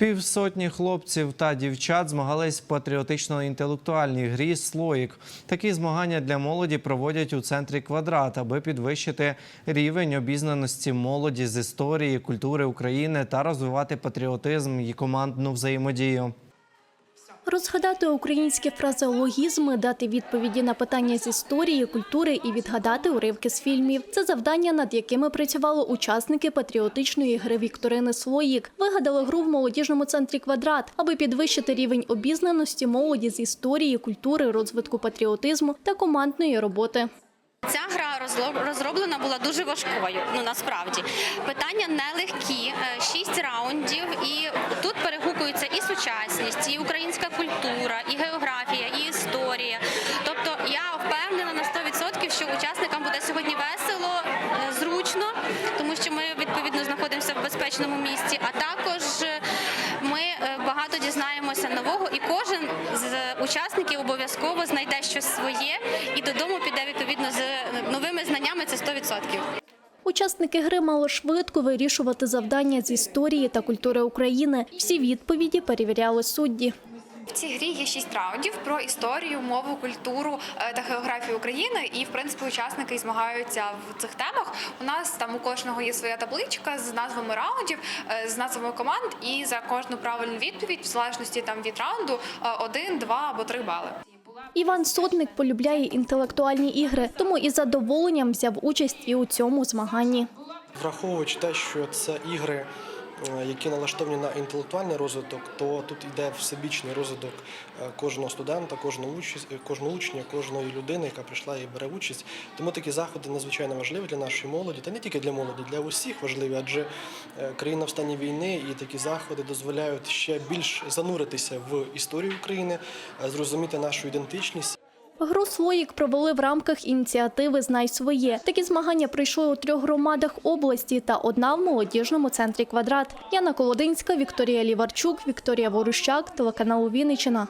Півсотні хлопців та дівчат змагались в патріотично-інтелектуальній грі Слоїк. Такі змагання для молоді проводять у центрі квадрат, аби підвищити рівень обізнаності молоді з історії, культури України та розвивати патріотизм і командну взаємодію. Розгадати українські фразеологізми, дати відповіді на питання з історії, культури і відгадати уривки з фільмів. Це завдання, над якими працювали учасники патріотичної гри Вікторини Слоїк. Вигадали гру в молодіжному центрі Квадрат, аби підвищити рівень обізнаності молоді з історії, культури, розвитку патріотизму та командної роботи. Ця гра розроблена була дуже важкою. Ну насправді питання нелегкі, е, шість раундів, і тут перегукується і сучасність, і українська 100%, що учасникам буде сьогодні весело, е, зручно, тому що ми відповідно знаходимося в безпечному місці. А також е, ми е, багато дізнаємося нового, і кожен з учасників обов'язково знайде щось своє і додому піде відповідно з новими знаннями. Це 100%. Учасники гри мали швидко вирішувати завдання з історії та культури України. Всі відповіді перевіряли судді. В цій грі є шість раундів про історію, мову, культуру е, та географію України. І в принципі учасники змагаються в цих темах. У нас там у кожного є своя табличка з назвами раундів, е, з назвами команд, і за кожну правильну відповідь, в залежності там від раунду, е, один, два або три бали. Іван Сотник полюбляє інтелектуальні ігри, тому із задоволенням взяв участь і у цьому змаганні. Враховуючи те, що це ігри, які налаштовані на інтелектуальний розвиток, то тут йде всебічний розвиток е, кожного студента, кожного участь, кожного учня, кожної людини, яка прийшла і бере участь. Тому такі заходи надзвичайно важливі для нашої молоді, та не тільки для молоді, для усіх важливі, адже е, країна в стані війни і такі заходи дозволяють ще більш зануритися в історію України, е, зрозуміти нашу ідентичність. Гру «Слоїк» провели в рамках ініціативи Знай своє. Такі змагання пройшли у трьох громадах області та одна в молодіжному центрі Квадрат. Яна Колодинська, Вікторія Ліварчук, Вікторія Ворущак, телеканал Вінниччина.